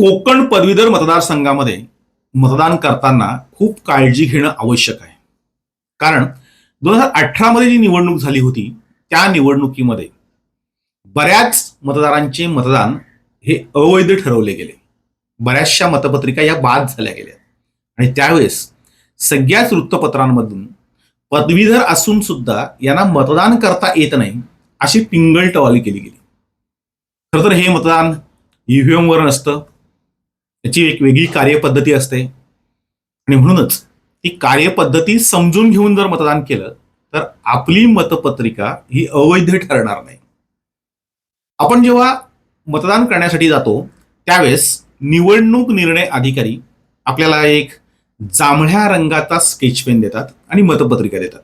कोकण पदवीधर मतदारसंघामध्ये मतदान करताना खूप काळजी घेणं आवश्यक आहे. कारण दोन हजार अठरामध्ये जी निवडणूक झाली होती त्या निवडणुकीमध्ये बऱ्याच मतदारांचे मतदान हे अवैध ठरवले गेले. बऱ्याचशा मतपत्रिका या बाद झाल्या गेल्या. आणि त्यावेळेस सगळ्याच वृत्तपत्रांमधून पदवीधर असून सुद्धा यांना मतदान करता येत नाही अशी पिंगळटवाली केली गेली. खरं तर हे मतदान ईव्हीएमवर नसतं त्याची एक वेगळी कार्यपद्धती असते. आणि म्हणूनच ती कार्यपद्धती समजून घेऊन जर मतदान केलं तर आपली मतपत्रिका ही अवैध ठरणार नाही. आपण जेव्हा मतदान करण्यासाठी जातो त्यावेळेस निवडणूक निर्णय अधिकारी आपल्याला एक जांभळ्या रंगाचा स्केच पेन देतात आणि मतपत्रिका देतात.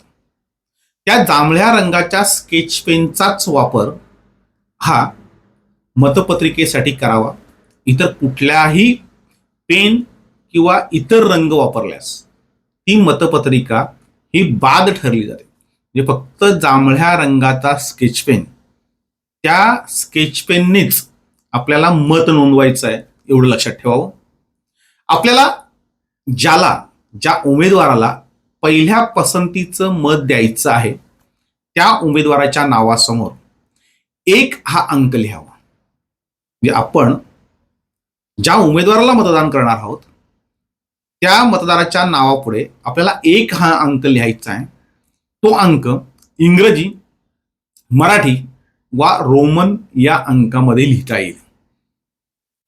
त्या जांभळ्या रंगाच्या स्केच पेनचाच वापर हा मतपत्रिकेसाठी करावा. इतर कुठल्याही पेन किंवा इतर रंग वापरल्यास ती मतपत्रिका ही बाद ठरली जाते. म्हणजे फक्त जांभळ्या रंगाचा स्केच पेन त्या स्केच पेननेच आपल्याला मत नोंदवायचं आहे एवढं लक्षात ठेवावं. आपल्याला ज्याला ज्या उमेदवाराला पहिल्या पसंतीचं मत द्यायचं आहे त्या उमेदवाराच्या नावासमोर एक हा अंक लिहावा. म्हणजे आपण ज्या उमेदवाराला मतदान करणार आहोत त्या मतदाराच्या नावापुढे आपल्याला एक हा अंक लिहायचा आहे. तो अंक इंग्रजी मराठी वा रोमन या अंकामध्ये लिहिता येईल.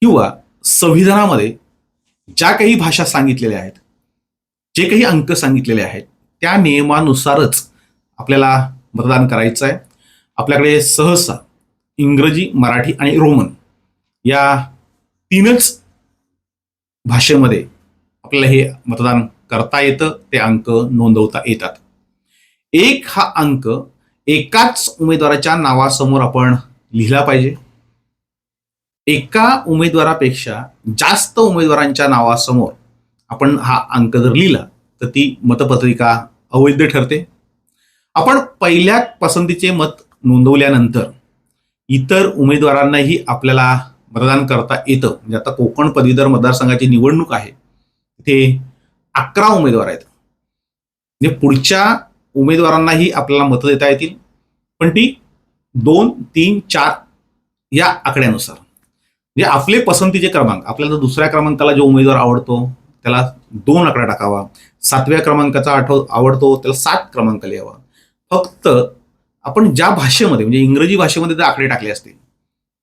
किंवा संविधानामध्ये ज्या काही भाषा सांगितलेल्या आहेत जे काही अंक सांगितलेले आहेत त्या नियमानुसारच आपल्याला मतदान करायचं आहे. आपल्याकडे सहसा इंग्रजी मराठी आणि रोमन या तीनच भाषेमध्ये आपल्याला हे मतदान करता येतं ते अंक नोंदवता येतात. एक हा अंक एकाच उमेदवाराच्या नावासमोर आपण लिहिला पाहिजे. एका उमेदवारापेक्षा जास्त उमेदवारांच्या नावासमोर आपण हा अंक जर लिहिला तर ती मतपत्रिका अवैध ठरते. आपण पहिल्या पसंतीचे मत नोंदवल्यानंतर इतर उमेदवारांनाही आपल्याला मतदान करता येतं. म्हणजे आता कोकण पदवीधर मतदारसंघाची निवडणूक आहे. तिथे अकरा उमेदवार आहेत. म्हणजे पुढच्या उमेदवारांनाही आपल्याला मतं देता येतील. पण ती दोन तीन चार या आकड्यानुसार. म्हणजे आपले पसंतीचे क्रमांक. आपल्याला दुसऱ्या क्रमांकाला जो उमेदवार आवडतो त्याला दोन आकडा टाकावा. सातव्या क्रमांकाचा आठव आवडतो त्याला सात क्रमांक लिहावा. फक्त आपण ज्या भाषेमध्ये म्हणजे इंग्रजी भाषेमध्ये ते आकडे टाकले असतील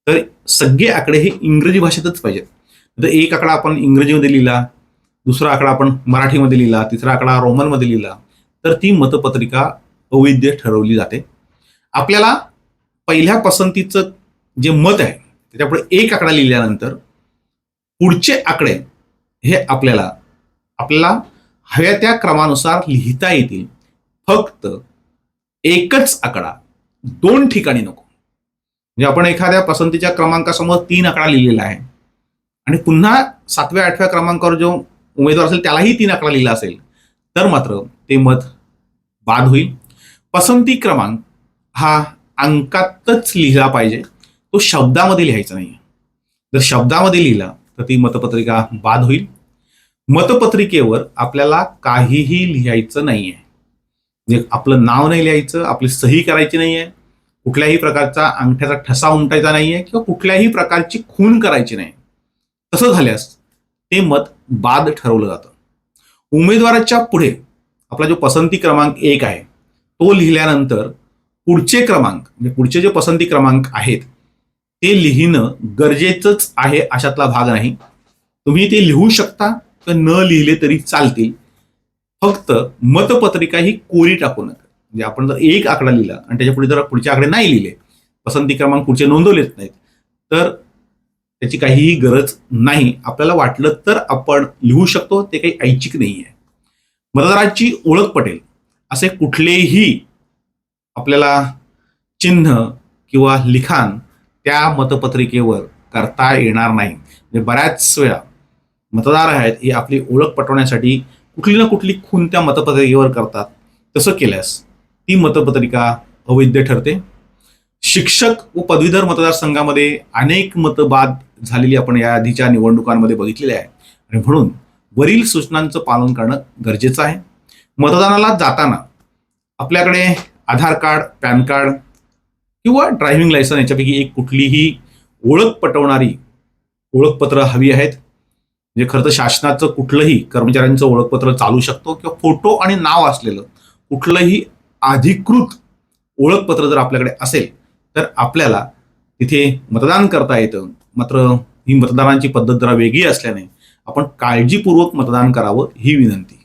तर सगळे आकडे हे इंग्रजी भाषेतच पाहिजेत. तर एक आकडा आपण इंग्रजीमध्ये लिहिला दुसरा आकडा आपण मराठीमध्ये लिहिला तिसरा आकडा रोमनमध्ये लिहिला तर ती मतपत्रिका अवैध ठरवली जाते. आपल्याला पहिल्या पसंतीचं जे मत आहे त्याच्यापुढे एक आकडा लिहिल्यानंतर पुढचे आकडे हे आपल्याला आपल्याला हव्या त्या क्रमानुसार लिहिता येतील. फक्त एकच आकडा दोन ठिकाणी नको. म्हणजे आपण एखाद्या पसंतीच्या क्रमांकासमोर तीन आकडा लिहिलेला आहे. आणि पुन्हा सातव्या आठव्या क्रमांकावर जो उमेदवार असेल त्यालाही तीन आकडा लिहिला असेल. तर मात्र ते मत बाद होईल. पसंती क्रमांक हा अंकातच लिहिला पाहिजे. तो शब्दामध्ये लिहायचा नाही जर शब्दामध्ये लिहिला तर ती मतपत्रिका बाद होईल. मतपत्रिकेवर आपल्याला काहीही लिहायचं नाही आहे म्हणजे आपलं नाव नाही लिहायचं आपली सही करायची नाही आहे कुठल्याही प्रकारचा अंगठ्याचा ठसा उमटायचा नाही आहे किंवा कुठल्याही प्रकारची खून करायची नाही. तसं झाल्यास ते मत बाद ठरवलं जातं. उमेदवाराच्या पुढे आपला जो पसंती क्रमांक एक आहे तो लिहिल्यानंतर पुढचे क्रमांक म्हणजे पुढचे जे पसंती क्रमांक आहेत ते लिहिणं गरजेचंच आहे अशातला भाग नाही. तुम्ही ते लिहू शकता किंवा न लिहिले तरी चालतील. फक्त मतपत्रिका ही कोरी टाकू नका म्हणजे आपण जर एक आकडा लिहिला आणि त्याच्या पुढे जर पुढचे आकडे नाही लिहिले पसंती क्रमांक पुढचे नोंदवलेच नाहीत तर त्याची काहीही गरज नाही. आपल्याला वाटलं तर आपण लिहू शकतो ते काही ऐच्छिक नाही आहे. मतदाराची ओळख पटेल. असे कुठलेही आपल्याला चिन्ह किंवा लिखाण त्या मतपत्रिकेवर करता येणार नाही. म्हणजे बऱ्याच वेळा मतदार आहेत हे आपली ओळख पटवण्यासाठी कुठली ना कुठली खून त्या मतपत्रिकेवर करतात. तसं केल्यास ती मतपत्रिका अवैध ठरते. शिक्षक व पदवीधर मतदारसंघामध्ये अनेक मतबाद झालेली आपण या आधीच्या निवडणुकांमध्ये बघितलेले आहे. आणि म्हणून वरील सूचनांचं पालन करणं गरजेचं आहे. मतदानाला जाताना आपल्याकडे आधार कार्ड पॅन कार्ड किंवा ड्रायव्हिंग लायसन याच्यापैकी एक कुठलीही ओळख पटवणारी ओळखपत्र हवी आहेत. म्हणजे खरं तर शासनाचं कुठलंही कर्मचाऱ्यांचं ओळखपत्र चालू शकतो किंवा फोटो आणि नाव असलेलं कुठलंही अधिकृत ओळखपत्र जर आपल्याकडे असेल तर आपल्याला तिथे मतदान करता येतं. मात्र ही मतदानाची पद्धत जरा वेगळी असल्याने आपण काळजीपूर्वक मतदान करावं ही विनंती.